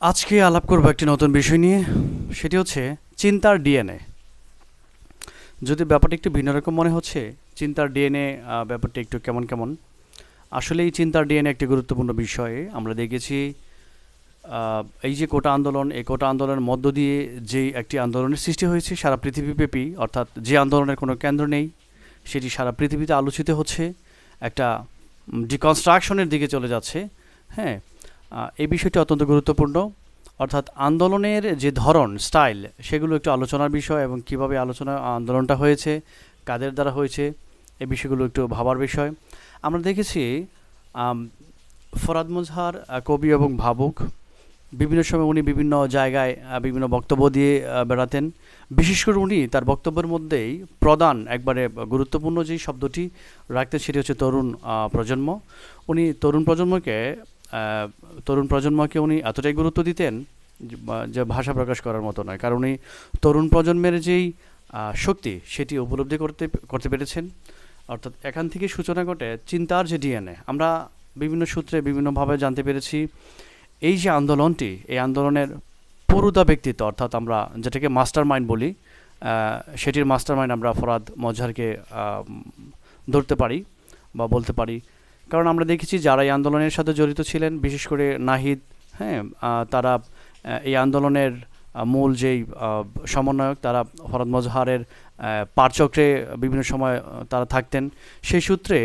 আজকে আলাপ করব একটি নতুন বিষয় নিয়ে। সেটি হচ্ছে চিন্তার ডিএনএ যদি ব্যাপারটি একটু ভিন্ন রকম মনে হচ্ছে, চিন্তার ডিএনএ ব্যাপারটি একটু কেমন কেমন? আসলে এই চিন্তার ডিএনএ একটি গুরুত্বপূর্ণ বিষয়। আমরা দেখেছি এই যে কোটা আন্দোলন, এই কোটা আন্দোলনের মধ্য দিয়ে যে একটি আন্দোলনের সৃষ্টি হয়েছে, সারা পৃথিবীব্যাপী, অর্থাৎ যে আন্দোলনের কোনো কেন্দ্র নেই, সেটি সারা পৃথিবীতে আলোচিত হচ্ছে, একটা ডিকনস্ট্রাকশনের দিকে চলে যাচ্ছে হ্যাঁ? এই বিষয়টি অত্যন্ত গুরুত্বপূর্ণ। অর্থাৎ আন্দোলনের যে ধরন, স্টাইল, সেগুলো একটু আলোচনার বিষয় এবং কীভাবে আলোচনা, আন্দোলনটা হয়েছে, কাদের দ্বারা হয়েছে এই বিষয়গুলো একটু ভাবার বিষয়। আমরা দেখেছি ফরাদ মুজহার কবি এবং ভাবুক, বিভিন্ন সময় উনি বিভিন্ন জায়গায় বিভিন্ন বক্তব্য দিয়ে বেড়াতেন। বিশেষ করে উনি তার বক্তব্যের মধ্যেই প্রধান একবারে গুরুত্বপূর্ণ যেই শব্দটি রাখতেন, সেটি হচ্ছে তরুণ প্রজন্ম। উনি তরুণ প্রজন্মকে তরুণ প্রজন্মকে উনি এতটাই গুরুত্ব দিতেন যে- ভাষা প্রকাশ করার মতো নয়। কারণ উনি তরুণ প্রজন্মের যেই শক্তি, সেটি উপলব্ধি করতে করতে পেরেছেন। অর্থাৎ এখান থেকে সূচনা ঘটে চিন্তার যে ডিএনএ। আমরা বিভিন্ন সূত্রে বিভিন্নভাবে জানতে পেরেছি, এই যে আন্দোলনটি, এই আন্দোলনের পুরুদা ব্যক্তিত্ব, অর্থাৎ আমরা যেটাকে মাস্টার মাইন্ড বলি সেটির মাস্টার মাইন্ড আমরা ফরাদ মজহারকে ধরতে পারি বা বলতে পারি। কারণ আমরা দেখেছি যারা এই আন্দোলনের সাথে জড়িত ছিলেন, বিশেষ করে নাহিদ হ্যাঁ তারা এই আন্দোলনের মূল যেই সমন্বয়ক, তারা ফরাদ মজহারের পারচক্রে বিভিন্ন সময় তারা থাকতেন। সেই সূত্রে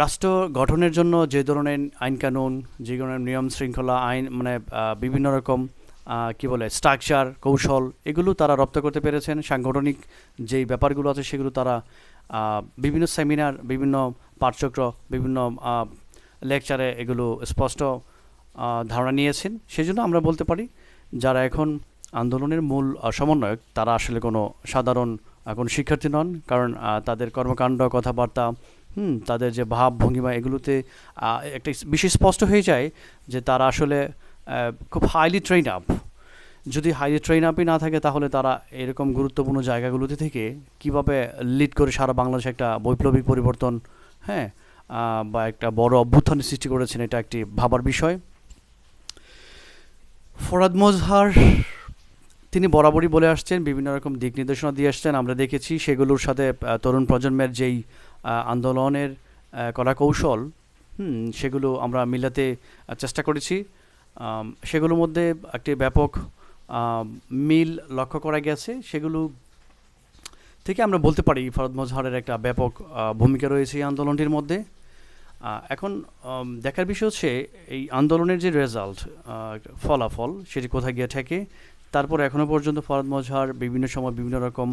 রাষ্ট্র গঠনের জন্য যে ধরনের আইন কানুন যে ধরনের নিয়ম শৃঙ্খলা, আইন মানে বিভিন্ন রকম কি বলে স্ট্রাকচার কৌশল, এগুলো তারা রপ্ত করতে পেরেছেন। সাংগঠনিক যেই ব্যাপারগুলো আছে, সেগুলো তারা বিভিন্ন সেমিনার বিভিন্ন পাঠচক্র বিভিন্ন লেকচারে এগুলো স্পষ্ট ধারণা নিয়েছেন। সেজন্য আমরা বলতে পারি, যারা এখন আন্দোলনের মূল সমন্বয়ক, তারা আসলে কোনো সাধারণ কোনো শিক্ষার্থী নন। কারণ তাদের কর্মকাণ্ড, কথাবার্তা, হুম, তাদের যে ভাব, ভঙ্গিমা, এগুলোতে একটা বিশেষ স্পষ্ট হয়ে যায় যে তারা আসলে খুব হাইলি ট্রেন আপ যদি হাইলি ট্রেন আপই না থাকে তাহলে তারা এরকম গুরুত্বপূর্ণ জায়গাগুলোতে থেকে কীভাবে লিড করে সারা বাংলাদেশে একটা বৈপ্লবিক পরিবর্তন হ্যাঁ বা একটা বড় অভ্যুত্থানের সৃষ্টি করেছেন এটা একটি ভাবার বিষয়। ফরাদ মজহার তিনি বরাবরই বলে আসছেন বিভিন্ন রকম দিক নির্দেশনা দিয়ে আসছেন আমরা দেখেছি সেগুলোর সাথে তরুণ প্রজন্মের যেই আন্দোলনের কলা কৌশল হুম, সেগুলো আমরা মিলাতে চেষ্টা করেছি। সেগুলোর মধ্যে একটি ব্যাপক মিল লক্ষ্য করা গেছে। সেগুলো থেকে আমরা বলতে পারি ফরদ মজহারের একটা ব্যাপক ভূমিকা রয়েছে এই আন্দোলনটির মধ্যে। এখন দেখার বিষয় হচ্ছে এই আন্দোলনের যে রেজাল্ট ফলাফল, সেটি কোথায় গিয়ে ঠেকে, তারপর এখনও পর্যন্ত ফরদ মজহার বিভিন্ন সময় বিভিন্ন রকম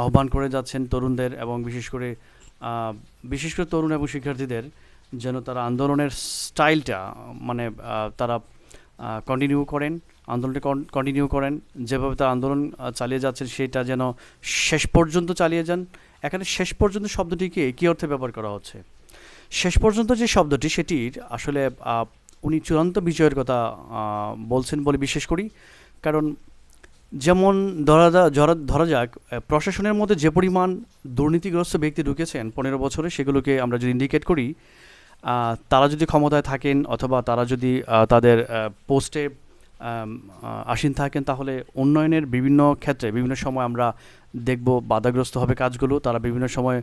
আহ্বান করে যাচ্ছেন তরুণদের এবং বিশেষ করে বিশেষ করে তরুণ এবং শিক্ষার্থীদের যেন তারা আন্দোলনের স্টাইলটা মানে তারা কন্টিনিউ করেন। আন্দোলনটি কন্টিনিউ করেন। যেভাবে তারা আন্দোলন চালিয়ে যাচ্ছেন, সেটা যেন শেষ পর্যন্ত চালিয়ে যান। এখানে শেষ পর্যন্ত শব্দটিকে কী? অর্থে ব্যবহার করা হচ্ছে? শেষ পর্যন্ত যে শব্দটি, সেটির আসলে উনি চূড়ান্ত বিজয়ের কথা বলছেন বলে বিশ্বাস করি। কারণ যেমন ধরা ধরা ধরা যাক প্রশাসনের মধ্যে যে পরিমাণ দুর্নীতিগ্রস্ত ব্যক্তি ঢুকেছেন পনেরো বছরে, সেগুলোকে আমরা যদি ইন্ডিকেট করি তারা যদি ক্ষমতায় থাকেন অথবা তারা যদি তাদের পোস্টে আসীন থাকেন, তাহলে উন্নয়নের বিভিন্ন ক্ষেত্রে, বিভিন্ন সময় আমরা দেখব বাধাগ্রস্ত হবে কাজগুলো, তারা বিভিন্ন সময়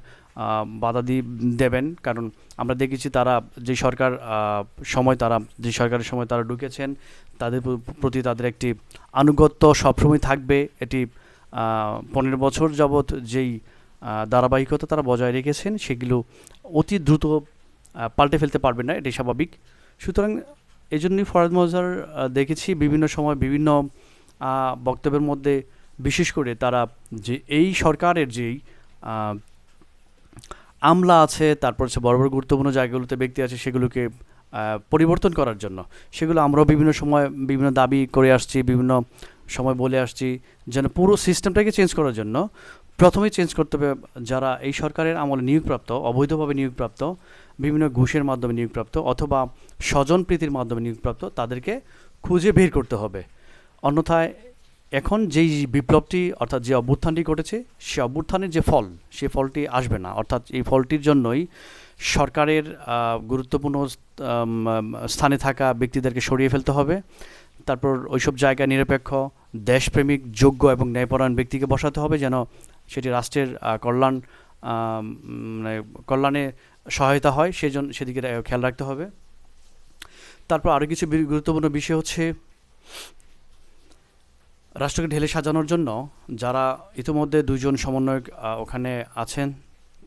বাধা দিয়ে দেবেন। কারণ আমরা দেখেছি তারা যে সরকার সময় তারা, যে সরকারের সময় তারা ঢুকেছেন, তাদের প্রতি তাদের একটি আনুগত্য সবসময় থাকবে। এটি পনেরো বছর যাবৎ যেই ধারাবাহিকতা তারা বজায় রেখেছেন, সেগুলো অতি দ্রুত পাল্টে ফেলতে পারবে না এটি স্বাভাবিক। সুতরাং এই জন্যই ফরাদ মজার দেখেছি বিভিন্ন সময় বিভিন্ন বক্তব্যের মধ্যে বিশেষ করে তারা যে এই সরকারের যেই আমলা আছে, তারপর হচ্ছে বড় বড় গুরুত্বপূর্ণ জায়গাগুলোতে ব্যক্তি আছে সেগুলোকে পরিবর্তন করার জন্য। সেগুলো আমরাও বিভিন্ন সময় বিভিন্ন দাবি করে আসছি, বিভিন্ন সময় বলে আসছি, যেন পুরো সিস্টেমটাকে চেঞ্জ করার জন্য। প্রথমেই চেঞ্জ করতে হবে যারা এই সরকারের আমলে নিয়োগপ্রাপ্ত, অবৈধভাবে নিয়োগপ্রাপ্ত, বিভিন্ন ঘুষের মাধ্যমে নিয়োগপ্রাপ্ত অথবা স্বজন প্রীতির মাধ্যমে নিয়োগপ্রাপ্ত, তাদেরকে খুঁজে বের করতে হবে। অন্যথায় এখন যেই বিপ্লবটি অর্থাৎ যে অভ্যুত্থানটি ঘটেছে, সে অভ্যুত্থানের যে ফল, সে ফলটি আসবে না। অর্থাৎ এই ফলটির জন্যই সরকারের গুরুত্বপূর্ণ স্থানে থাকা ব্যক্তিদেরকে সরিয়ে ফেলতে হবে। তারপর ওইসব জায়গায় নিরপেক্ষ, দেশপ্রেমিক, যোগ্য এবং ন্যায়পরায়ণ ব্যক্তিকে বসাতে হবে যেন সেটি রাষ্ট্রের কল্যাণ মানে কল্যাণে সহায়তা হয় সেজন্য সেদিকে খেয়াল রাখতে হবে। তারপর আরও কিছু গুরুত্বপূর্ণ বিষয় হচ্ছে, রাষ্ট্রকে ঢেলে সাজানোর জন্য যারা ইতিমধ্যে দুজন সমন্বয়ক ওখানে আছেন,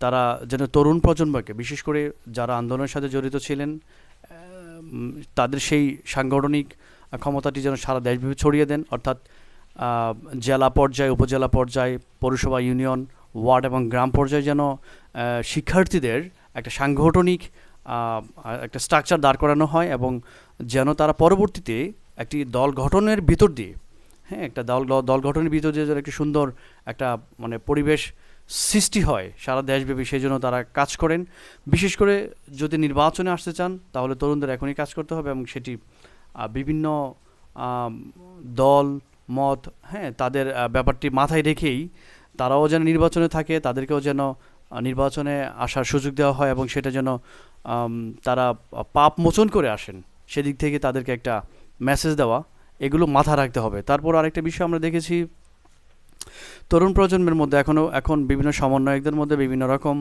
তারা যেন তরুণ প্রজন্মকে, বিশেষ করে যারা আন্দোলনের সাথে জড়িত ছিলেন তাদের সেই সাংগঠনিক ক্ষমতাটি যেন সারা দেশব্যাপী ছড়িয়ে দেন, অর্থাৎ জেলা পর্যায়ে, উপজেলা পর্যায়ে, পৌরসভা, ইউনিয়ন, ওয়ার্ড এবং গ্রাম পর্যায়ে যেন শিক্ষার্থীদের একটা সাংগঠনিক একটা স্ট্রাকচার দাঁড় করানো হয় এবং যেন তারা পরবর্তীতে একটি দল গঠনের ভিতর দিয়ে হ্যাঁ একটা দল দল গঠনের ভিতর দিয়ে যেন একটি সুন্দর একটা মানে পরিবেশ সৃষ্টি হয় সারা দেশব্যাপী, সেই জন্য তারা কাজ করেন। বিশেষ করে যদি নির্বাচনে আসতে চান, তাহলে তরুণদের এখনই কাজ করতে হবে এবং সেটি বিভিন্ন দল মত হ্যাঁ তাদের ব্যাপারটি মাথায় রেখেই তারাও যেন নির্বাচনে থাকে, তাদেরকেও যেন নির্বাচনে আসার সুযোগ দেওয়া হয় এবং সেটা যেন তারা পাপ মোচন করে আসেন। সেদিক থেকে তাদেরকে একটা মেসেজ দেওয়া, এগুলো মাথা রাখতে হবে। তারপর আরেকটা বিষয় আমরা দেখেছি, তরুণ প্রজন্মের মধ্যে এখনও এখন বিভিন্ন সমন্বয়কদের মধ্যে বিভিন্ন রকম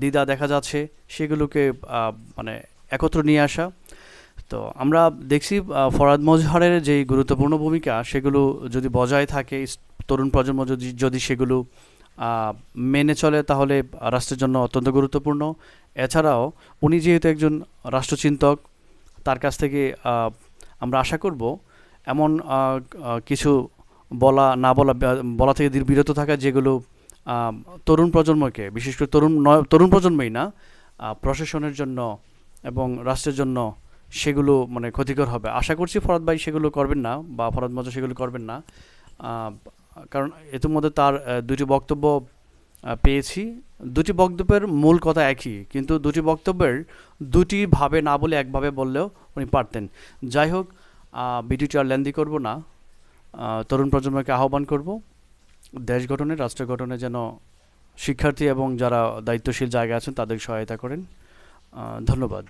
দ্বিধা দেখা যাচ্ছে। সেগুলোকে মানে একত্র নিয়ে আসা। তো আমরা দেখছি ফরাদ মজহারের যে গুরুত্বপূর্ণ ভূমিকা, সেগুলো যদি বজায় থাকে তরুণ প্রজন্ম যদি যদি সেগুলো মেনে চলে, তাহলে রাষ্ট্রের জন্য অত্যন্ত গুরুত্বপূর্ণ। এছাড়াও উনি যেহেতু একজন রাষ্ট্রচিন্তক, তার কাছ থেকে আমরা আশা করব এমন কিছু বলা, না বলা বলা থেকে বিরত থাকা যেগুলো তরুণ প্রজন্মকে, বিশেষ করে তরুণ তরুণ প্রজন্মই না প্রশাসনের জন্য এবং রাষ্ট্রের জন্য সেগুলো মানে ক্ষতিকর হবে। আশা করছি ফরাদ ভাই সেগুলো করবেন না বা ফরাদ মজা সেগুলো করবেন না। কারণ ইতিমধ্যে তার দুটি বক্তব্য পেয়েছি। দুটি বক্তব্যের মূল কথা একই, কিন্তু দুটি বক্তব্যের দুটি ভাবে না বলে একভাবে বললেও উনি পারতেন। যাই হোক ভিডিওটি আর লেন্দি করব না। তরুণ প্রজন্মকে আহ্বান করব, দেশ গঠনে, রাষ্ট্র গঠনে যেন শিক্ষার্থী এবং যারা দায়িত্বশীল জায়গায় আছেন তাদের সহায়তা করেন। ধন্যবাদ।